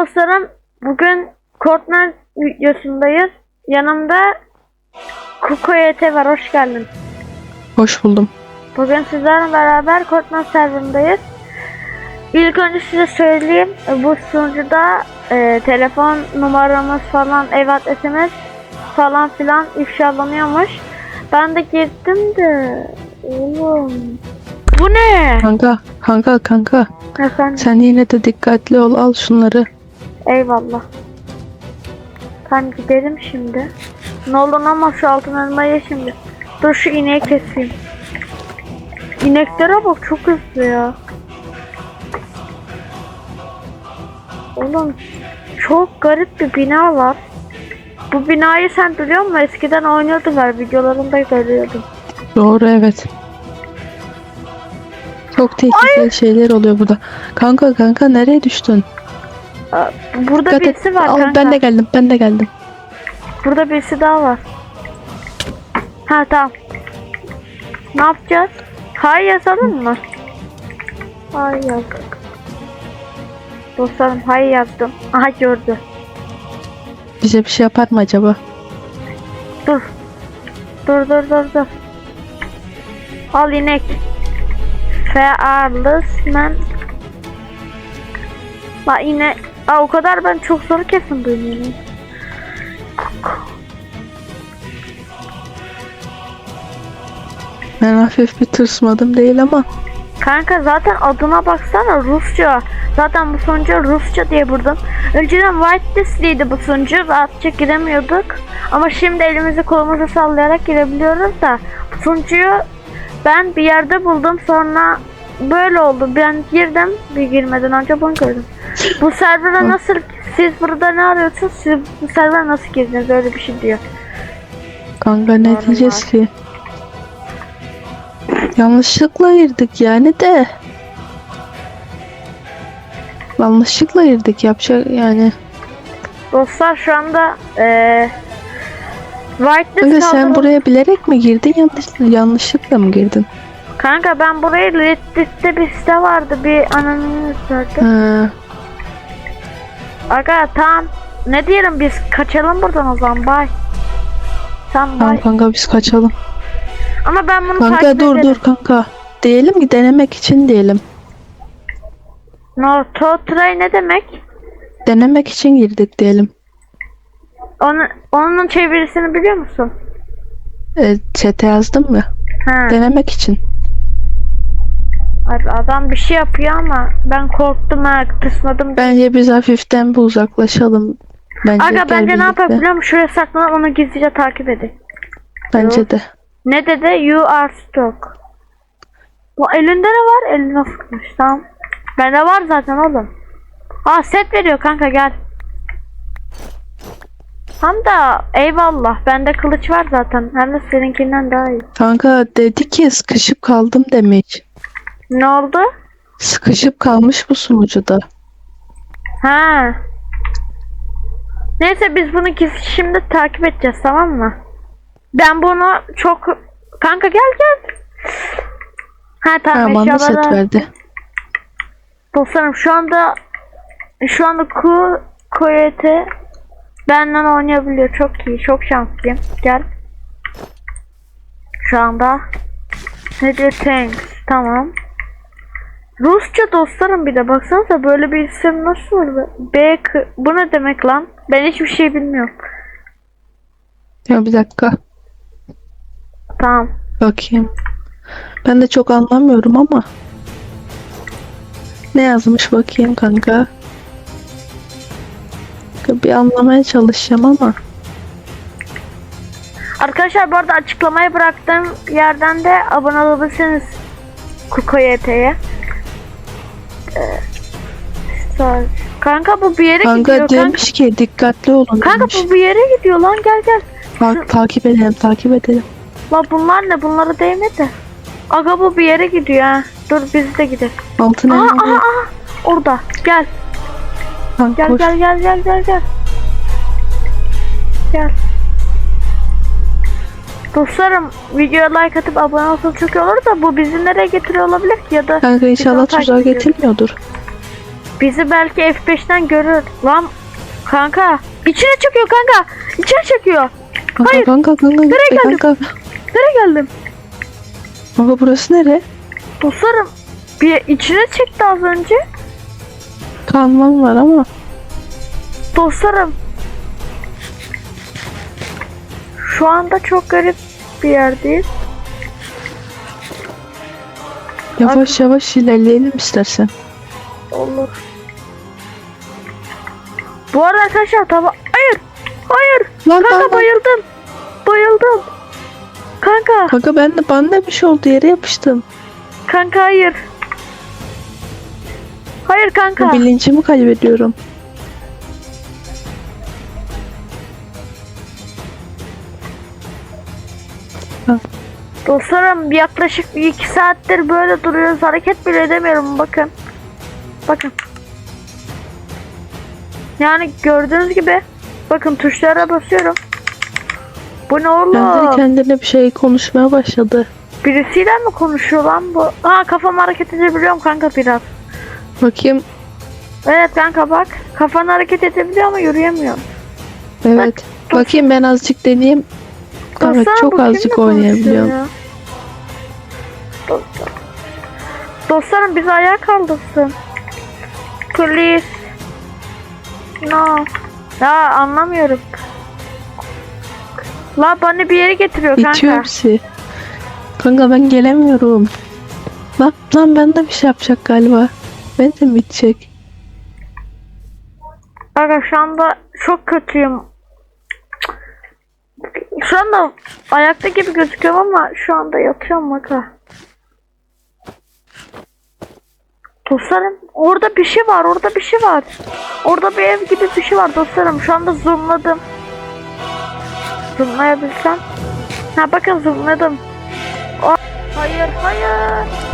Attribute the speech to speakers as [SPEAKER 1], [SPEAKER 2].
[SPEAKER 1] dostlarım. Bugün Kortman videosundayız. Yanımda Kuko YT var. Hoş geldin.
[SPEAKER 2] Hoş buldum.
[SPEAKER 1] Bugün sizlerle beraber Kortman serverındayız. İlk önce size söyleyeyim. Bu sunucuda e, telefon numaramız falan, ev adresimiz falan filan ifşalanıyormuş. Ben de girdim de oğlum. Bu ne?
[SPEAKER 2] Kanka, kanka, kanka.
[SPEAKER 1] Efendim.
[SPEAKER 2] Sen yine de dikkatli ol. Al şunları.
[SPEAKER 1] Eyvallah. Tamam gidelim şimdi. Ne olur ama şu altın elmayı şimdi. Dur şu ineği keseyim. İneklere bak çok hızlı ya. Oğlum çok garip bir bina var. Bu binayı sen biliyor musun? Eskiden oynuyordular videolarında görüyordum.
[SPEAKER 2] Doğru evet. Çok tehlikeli şeyler oluyor burada. Kanka kanka nereye düştün?
[SPEAKER 1] Aa, Burada
[SPEAKER 2] Dikkat et.
[SPEAKER 1] birisi var
[SPEAKER 2] Al,
[SPEAKER 1] kanka.
[SPEAKER 2] ben de geldim. Ben de geldim.
[SPEAKER 1] Burada birisi daha var. Ha tamam. Ne yapacağız? Hay yazalım mı? Hay yazdık. Dostlarım hay yazdım. Aha gördü.
[SPEAKER 2] Bize bir şey yapar mı acaba?
[SPEAKER 1] Dur. Dur dur dur dur. Al inek. Fearlessman. Bak yine. Aa, o kadar ben çok soru kesin duymuyorum.
[SPEAKER 2] Ben hafif bir tırsmadım değil ama.
[SPEAKER 1] Kanka zaten adına baksana Rusça. Zaten bu sunucu Rusça diye buradan. Önceden whitelistliydi bu sunucu. Rahatça giremiyorduk. Ama şimdi elimizi kolumuzu sallayarak girebiliyoruz da. Bu sunucuyu ben bir yerde buldum sonra böyle oldu. Ben girdim bir girmeden önce bunu gördüm. Bu server'a nasıl siz burada ne arıyorsunuz? Siz bu server'a nasıl girdiniz? Öyle bir şey diyor.
[SPEAKER 2] Kanka ne
[SPEAKER 1] Normal.
[SPEAKER 2] diyeceğiz ki? Yanlışlıkla girdik yani de. Yanlışlıkla girdik yapacak yani.
[SPEAKER 1] Dostlar şu anda eee whitelist
[SPEAKER 2] Kanka sen buraya bilerek mi girdin yanlış, yanlışlıkla mı girdin?
[SPEAKER 1] Kanka ben buraya Reddit'te bir site vardı bir anonim vardı.
[SPEAKER 2] Ha,
[SPEAKER 1] Aga tamam. Ne diyelim biz kaçalım buradan o zaman bay. Tamam
[SPEAKER 2] tamam
[SPEAKER 1] bay.
[SPEAKER 2] kanka biz kaçalım.
[SPEAKER 1] Ama ben bunu
[SPEAKER 2] Kanka
[SPEAKER 1] takip
[SPEAKER 2] dur
[SPEAKER 1] ederim.
[SPEAKER 2] dur kanka. Diyelim ki denemek için diyelim.
[SPEAKER 1] No to try ne demek?
[SPEAKER 2] Denemek için girdik diyelim.
[SPEAKER 1] Onun, onun çevirisini biliyor musun?
[SPEAKER 2] E, chat'e yazdım ya.
[SPEAKER 1] Ha.
[SPEAKER 2] Denemek için.
[SPEAKER 1] Adam bir şey yapıyor ama ben korktum ha tırsmadım.
[SPEAKER 2] Bence biz hafiften bir uzaklaşalım. Bence
[SPEAKER 1] Aga bence ne
[SPEAKER 2] birlikte.
[SPEAKER 1] biliyor musun? Şuraya saklanıp onu gizlice takip edin.
[SPEAKER 2] Bence de.
[SPEAKER 1] Ne dedi? You are stuck. Bu elinde ne var? Eline sıkmış. Tamam. Bende var zaten oğlum. Aa set veriyor kanka gel. Tam da eyvallah. Bende kılıç var zaten. Hem de seninkinden daha iyi.
[SPEAKER 2] Kanka dedi ki sıkışıp kaldım demiş.
[SPEAKER 1] Ne oldu?
[SPEAKER 2] Sıkışıp kalmış bu sunucuda.
[SPEAKER 1] Ha. Neyse biz bunu şimdi takip edeceğiz tamam mı? Ben bunu çok... Kanka gel gel. Ha
[SPEAKER 2] Ha,
[SPEAKER 1] tamam
[SPEAKER 2] bana set verdi.
[SPEAKER 1] Dostlarım şu anda şu anda Ku Koyete benden oynayabiliyor. Çok iyi. Çok şanslıyım. Gel. Şu anda ne diyor thanks. Tamam. Rusça dostlarım bir de baksanıza böyle bir isim nasıl olur? B bu ne demek lan? Ben hiçbir şey bilmiyorum.
[SPEAKER 2] Ya bir dakika.
[SPEAKER 1] Tamam.
[SPEAKER 2] Bakayım. Ben de çok anlamıyorum ama. Ne yazmış bakayım kanka. Bir anlamaya çalışacağım ama.
[SPEAKER 1] Arkadaşlar bu arada açıklamaya bıraktığım yerden de abone olabilirsiniz Kukoyete'ye. Sağ- kanka bu bir yere
[SPEAKER 2] Kanka
[SPEAKER 1] gidiyor kanka.
[SPEAKER 2] demiş ki dikkatli olun
[SPEAKER 1] Kanka
[SPEAKER 2] demiş.
[SPEAKER 1] bu bir yere gidiyor lan gel gel.
[SPEAKER 2] Ta- takip edelim takip edelim.
[SPEAKER 1] La bunlar ne bunlara değme de. Aga bu bir yere gidiyor ha. Dur biz de gidelim.
[SPEAKER 2] Altın
[SPEAKER 1] aa,
[SPEAKER 2] diyor.
[SPEAKER 1] aa. Orada. Gel.
[SPEAKER 2] Kanka
[SPEAKER 1] Gel gel gel gel gel gel. Gel. Dostlarım videoya like atıp abone olsanız çok iyi olur da bu bizi nereye getiriyor olabilir ki ya da
[SPEAKER 2] Kanka inşallah tuzağa getirmiyordur.
[SPEAKER 1] Bizi belki F5'ten görür. Lan kanka. içine çekiyor kanka. İçine çekiyor.
[SPEAKER 2] Kanka
[SPEAKER 1] Hayır.
[SPEAKER 2] kanka kanka
[SPEAKER 1] Nereye geldim?
[SPEAKER 2] kanka.
[SPEAKER 1] Nereye geldim?
[SPEAKER 2] Kanka burası nere?
[SPEAKER 1] Dostlarım bir içine çekti az önce.
[SPEAKER 2] Kanman var ama.
[SPEAKER 1] Dostlarım. Şu anda çok garip bir yerdeyiz.
[SPEAKER 2] Yavaş yavaş ilerleyelim istersen.
[SPEAKER 1] Olur. Bu arada arkadaşlar tamam. Hayır. Hayır.
[SPEAKER 2] Lan
[SPEAKER 1] Kanka
[SPEAKER 2] kanka.
[SPEAKER 1] bayıldım. Bayıldım. Kanka.
[SPEAKER 2] Kanka ben de bana da bir şey oldu yere yapıştım.
[SPEAKER 1] Kanka hayır. Hayır kanka.
[SPEAKER 2] Bilincimi kaybediyorum.
[SPEAKER 1] Dostlarım yaklaşık bir iki saattir böyle duruyoruz. Hareket bile edemiyorum bakın. Bakın. Yani gördüğünüz gibi bakın tuşlara basıyorum. Bu ne
[SPEAKER 2] Kendi
[SPEAKER 1] oğlum?
[SPEAKER 2] kendine bir şey konuşmaya başladı.
[SPEAKER 1] Birisiyle mi konuşuyor lan bu? Ha kafam hareket edebiliyorum kanka biraz.
[SPEAKER 2] Bakayım.
[SPEAKER 1] Evet kanka bak. Kafan hareket edebiliyor ama yürüyemiyor.
[SPEAKER 2] Evet. Bakayım ben azıcık deneyeyim. Kanka
[SPEAKER 1] Dostlarım, bu
[SPEAKER 2] çok
[SPEAKER 1] kimle
[SPEAKER 2] azıcık
[SPEAKER 1] konuşuyor
[SPEAKER 2] oynayabiliyorum.
[SPEAKER 1] ya? Dostlar. Dostlarım bizi ayağa kaldırsın. Please. No. Ya anlamıyorum. La bana bir yere getiriyor
[SPEAKER 2] İtiyor
[SPEAKER 1] kanka.
[SPEAKER 2] hepsi. Kanka ben gelemiyorum. Lan, lan ben de bir şey yapacak galiba. Ben de mi itecek?
[SPEAKER 1] Aga şu anda çok kötüyüm. Şu anda ayakta gibi gözüküyorum ama şu anda yatıyorum aga. Dostlarım orada bir şey var orada bir şey var. Orada bir ev gibi bir şey var dostlarım. Şu anda zoomladım. Zoomlayabilsem. Ha bakın zoomladım. O- hayır hayır.